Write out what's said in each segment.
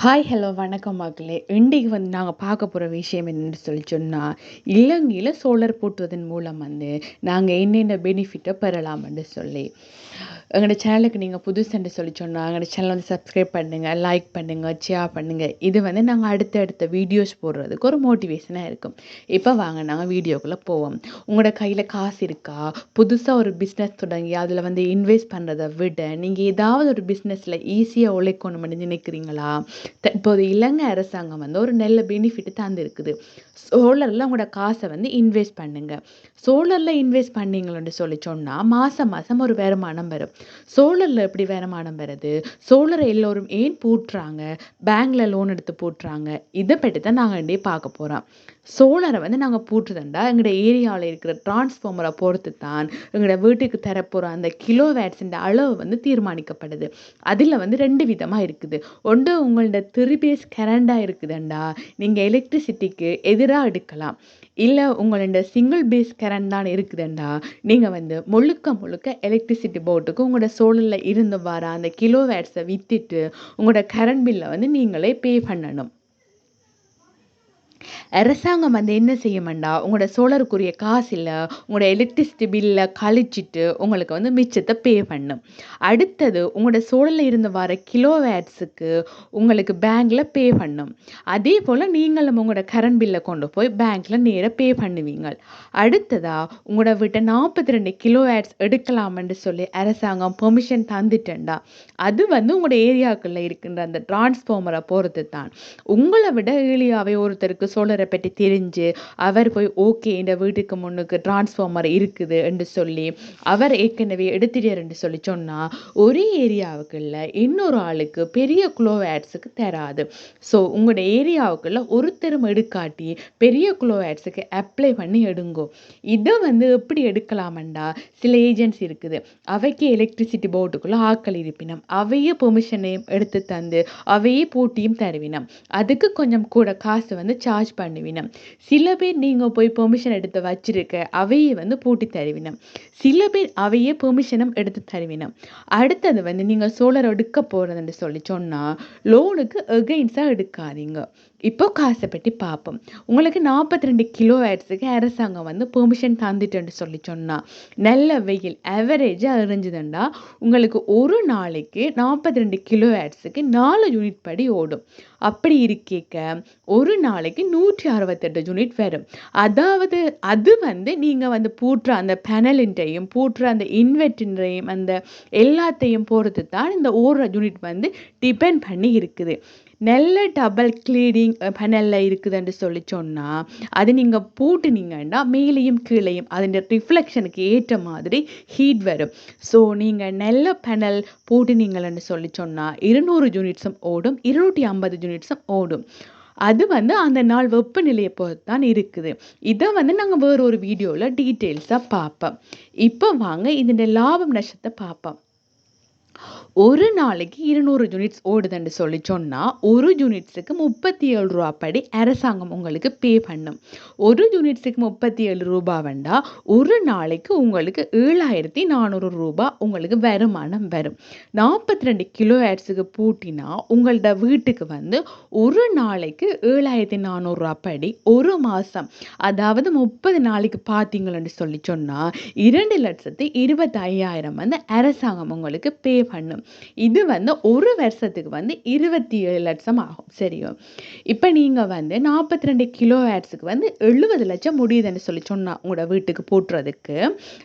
Hi hello வணக்கம் மக்களே இன்றைக்கு வந்து நாங்கள் பார்க்க போகிற விஷயம் என்னென்னு சொல்லி சொன்னால் இலங்கையில் சோலார் போட்டுவதன் மூலம் வந்து நாங்கள் என்னென்ன பெனிஃபிட்டை பெறலாம்னு சொல்லி. எங்களோட சேனலுக்கு நீங்கள் புதுசுன்னு சொல்லி சொன்னால் எங்களோட சேனல் வந்து சப்ஸ்கிரைப் பண்ணுங்கள் லைக் பண்ணுங்கள் ஷேர் பண்ணுங்கள் இது வந்து நாங்கள் அடுத்தடுத்த வீடியோஸ் போடுறதுக்கு ஒரு மோட்டிவேஷனாக இருக்கும். இப்போ வாங்க நாங்கள் வீடியோக்குள்ளே போவோம். உங்களோட கையில் காசு இருக்கா? புதுசாக ஒரு பிஸ்னஸ் தொடங்கி அதில் வந்து இன்வெஸ்ட் பண்ணுறதை விட நீங்கள் ஏதாவது ஒரு பிஸ்னஸில் ஈஸியாக உழைக்கணும்னு நினைக்கிறீங்களா? தற்போது இலங்கை அரசாங்கம் வந்து ஒரு நல்ல பெனிஃபிட் தந்திருக்குது. சோலரில் உங்களோட காசை வந்து இன்வெஸ்ட் பண்ணுங்கள் சோலரில் இன்வெஸ்ட் பண்ணீங்களன்னு சொல்லி சொன்னால் மாதம் மாதம் ஒரு வருமானம் வரும். சோலரில் எப்படி வருமானம் வருது? சோலரை எல்லோரும் ஏன் பூட்டுறாங்க? பேங்க்கில் லோன் எடுத்து பூட்டுறாங்க? இதை பற்றி தான் நாங்கள் பார்க்க போகிறோம் சோலரை வந்து நாங்கள் பூட்டுறதுண்டா எங்களோட ஏரியாவில் இருக்கிற டிரான்ஸ்ஃபார்மரை பொறுத்து தான் எங்களோட வீட்டுக்கு தரப்போகிற அந்த கிலோ வேட்ஸின் அளவு வந்து தீர்மானிக்கப்படுது. அதில் வந்து ரெண்டு விதமாக இருக்குது. ஒன்று உங்களோட த்ரீ பேஸ் கரண்டாக இருக்குதுண்டா? நீங்கள் எலக்ட்ரிசிட்டிக்கு எதிராக எடுக்கலாம். இல்லை உங்களோட சிங்கிள் பேஸ் கரண்ட் தான் இருக்குதுண்டா? நீங்கள் வந்து முழுக்க முழுக்க எலக்ட்ரிசிட்டி போர்ட்டுக்கு உங்களோட சோழலில் இருந்து வர அந்த கிலோ வேட்ஸை விற்றுட்டு உங்களோட கரண்ட் பில்லை வந்து நீங்களே பே பண்ணணும். அரசாங்கம் வந்து என்ன செய்யுமெண்டா உங்களோட சோலருக்குரிய காசு இல்லை உங்களோட எலக்ட்ரிசிட்டி பில்லை கழிச்சிட்டு உங்களுக்கு வந்து மிச்சத்தை பே பண்ணும். அடுத்தது உங்களோட சோழலில் இருந்து வர கிலோ வேட்ஸுக்கு உங்களுக்கு பேங்க்கில் பே பண்ணும். அதே போல் நீங்களும் உங்களோட கரண்ட் பில்லை கொண்டு போய் பேங்க்கில் நேராக பே பண்ணுவீங்க. அடுத்ததா உங்களோட வீட்டை நாற்பத்தி ரெண்டு கிலோ வேட்ஸ் எடுக்கலாம்னு சொல்லி அரசாங்கம் பெர்மிஷன் தந்துட்டேன்டா. அது வந்து உங்களோட ஏரியாக்குள்ள இருக்கின்ற அந்த டிரான்ஸ்ஃபார்மரை பொறுத்து தான் உங்களை விட ஏழியாவே ஒருத்தருக்கு சோழரை பற்றி தெரிஞ்சு அவர் போய் ஓகே இந்த வீட்டுக்கு முன்னுக்கு டிரான்ஸ்ஃபார்மர் இருக்குது என்று சொல்லி அவர் ஏற்கனவே எடுத்துட்டாருன்னு சொல்லி சொன்னால் ஒரே ஏரியாவுக்குள்ள இன்னொரு ஆளுக்கு பெரிய குளோ ஆட்ஸுக்கு தராது. ஸோ உங்களோட ஏரியாவுக்குள்ள ஒருத்தரும் எடுக்காட்டி பெரிய குளோ ஆட்ஸுக்கு அப்ளை பண்ணி எடுங்கோ. இதை வந்து எப்படி எடுக்கலாமண்டா? சில ஏஜென்சி இருக்குது. அவைக்கு எலக்ட்ரிசிட்டி போர்டுக்குள்ளே ஆக்கள் இருப்பினம். அவையே பெர்மிஷனையும் எடுத்து தந்து அவையே போட்டியும் தருவினம். அதுக்கு கொஞ்சம் கூட காசு வந்து சார்ஜ் பண்ணுவினம். சில பேர் நீங்கள் போய் பெர்மிஷன் எடுத்து வச்சிருக்க அவையே வந்து பூட்டி தருவினம். சில பேர் அவையே பெர்மிஷனும் எடுத்து தருவினம். அடுத்தது வந்து நீங்கள் சோலர் எடுக்க போகிறதுன்னு சொல்லி சொன்னால் லோனுக்கு எகெயின்ஸாக எடுக்காதீங்க. இப்போ காசை பற்றி பார்ப்போம். உங்களுக்கு நாற்பத்தி ரெண்டு கிலோ ஆட்ஸுக்கு அரசாங்கம் வந்து பெர்மிஷன் தந்துட்டுன்னு சொல்லி சொன்னால் நல்ல வெயில் அவரேஜாக எரிஞ்சுதுண்டா உங்களுக்கு ஒரு நாளைக்கு நாற்பத்தி ரெண்டு கிலோ ஆட்ஸுக்கு நாலு யூனிட் படி ஓடும். அப்படி இருக்கேக்க ஒரு நாளைக்கு நூற்றி அறுபத்தெட்டு யூனிட் வரும். அதாவது அது வந்து நீங்கள் வந்து பூட்டுற அந்த பேனலின்றையும் பூட்டுற அந்த இன்வெர்டின்றையும் அந்த எல்லாத்தையும் பொறுத்து தான் இந்த ஓடுற யூனிட் வந்து டிபெண்ட் பண்ணி இருக்குது. நல்ல டபுள் க்ளீடிங் பெனலில் இருக்குதுன்னு சொல்லி சொன்னால் அது நீங்கள் பூட்டுனீங்கன்னா மேலேயும் கீழேயும் அதன் ரிஃப்ளெக்ஷனுக்கு ஏற்ற மாதிரி ஹீட் வரும். ஸோ நீங்கள் நல்ல பேனல் பூட்டினீங்களன்னு சொல்லி சொன்னால் இருநூறு யூனிட்ஸும் ஓடும் இருநூற்றி ஐம்பது யூனிட்ஸும் ஓடும். அது வந்து அந்த நாள் வெப்பநிலையை பொறுத்து தான் இருக்குது. இதை வந்து நாங்கள் வேறு ஒரு வீடியோவில் டீட்டெயில்ஸாக பார்ப்போம். இப்போ வாங்க இதோட லாபம் நஷ்டத்தை பார்ப்போம். ஒரு நாளைக்கு இருநூறு யூனிட்ஸ் ஓடுதுன்னு சொல்லி சொன்னால் ஒரு யூனிட்ஸுக்கு முப்பத்தி ஏழு ரூபா படி அரசாங்கம் உங்களுக்கு பே பண்ணும். ஒரு யூனிட்ஸுக்கு முப்பத்தி ஏழு ரூபா வேண்டா ஒரு நாளைக்கு உங்களுக்கு ஏழாயிரத்தி நானூறு ரூபா உங்களுக்கு வருமானம் வரும். நாற்பத்தி ரெண்டு கிலோ ஆட்ஸுக்கு பூட்டினா உங்களோட வீட்டுக்கு வந்து ஒரு நாளைக்கு ஏழாயிரத்தி நானூறுரூவா படி ஒரு மாதம் அதாவது முப்பது நாளைக்கு பார்த்தீங்களன்னு சொல்லி சொன்னால் இரண்டு லட்சத்து இருபத்தி ஐயாயிரம் வந்து அரசாங்கம் உங்களுக்கு பே பண்ணும். இது வந்து ஒரு வருஷத்துக்கு வந்து இருபத்தி ஏழு லட்சம் ஆகும். சரியோ? இப்போ நீங்கள் வந்து நாற்பத்தி ரெண்டு கிலோ ஆட்ஸுக்கு வந்து எழுபது லட்சம் முடியுதுன்னு சொல்லி சொன்னால் உங்களோட வீட்டுக்கு போட்டுறதுக்கு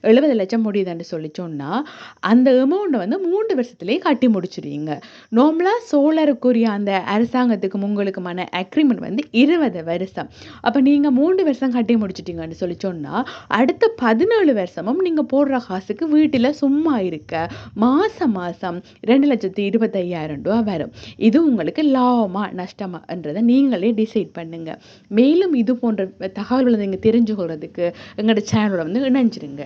எழுபது லட்சம் முடியுதுன்னு சொல்லி சொன்னால் அந்த அமௌண்ட்டை வந்து மூன்று வருஷத்துலேயே கட்டி முடிச்சிடுவீங்க நார்மலாக சோலருக்குரிய அந்த அரசாங்கத்துக்கு உங்களுக்குமான அக்ரிமெண்ட் வந்து இருபது வருஷம். அப்போ நீங்கள் மூன்று வருஷம் கட்டி முடிச்சிட்டிங்கன்னு சொல்லி சொன்னால் அடுத்த பதினேழு வருஷமும் நீங்கள் போடுற காசுக்கு வீட்டில் சும்மா இருக்க மாதம் மாதம் ரெண்டு லட்சத்தி இருபத்தையாயிரம் ரூபா வரும். இது உங்களுக்கு லாபமா நஷ்டமான்றதை நீங்களே டிசைட் பண்ணுங்கள் மேலும் இது போன்ற தகவல்களை நீங்கள் தெரிஞ்சுக்கொள்றதுக்கு எங்களோட சேனலோட வந்து இணைஞ்சிருங்க.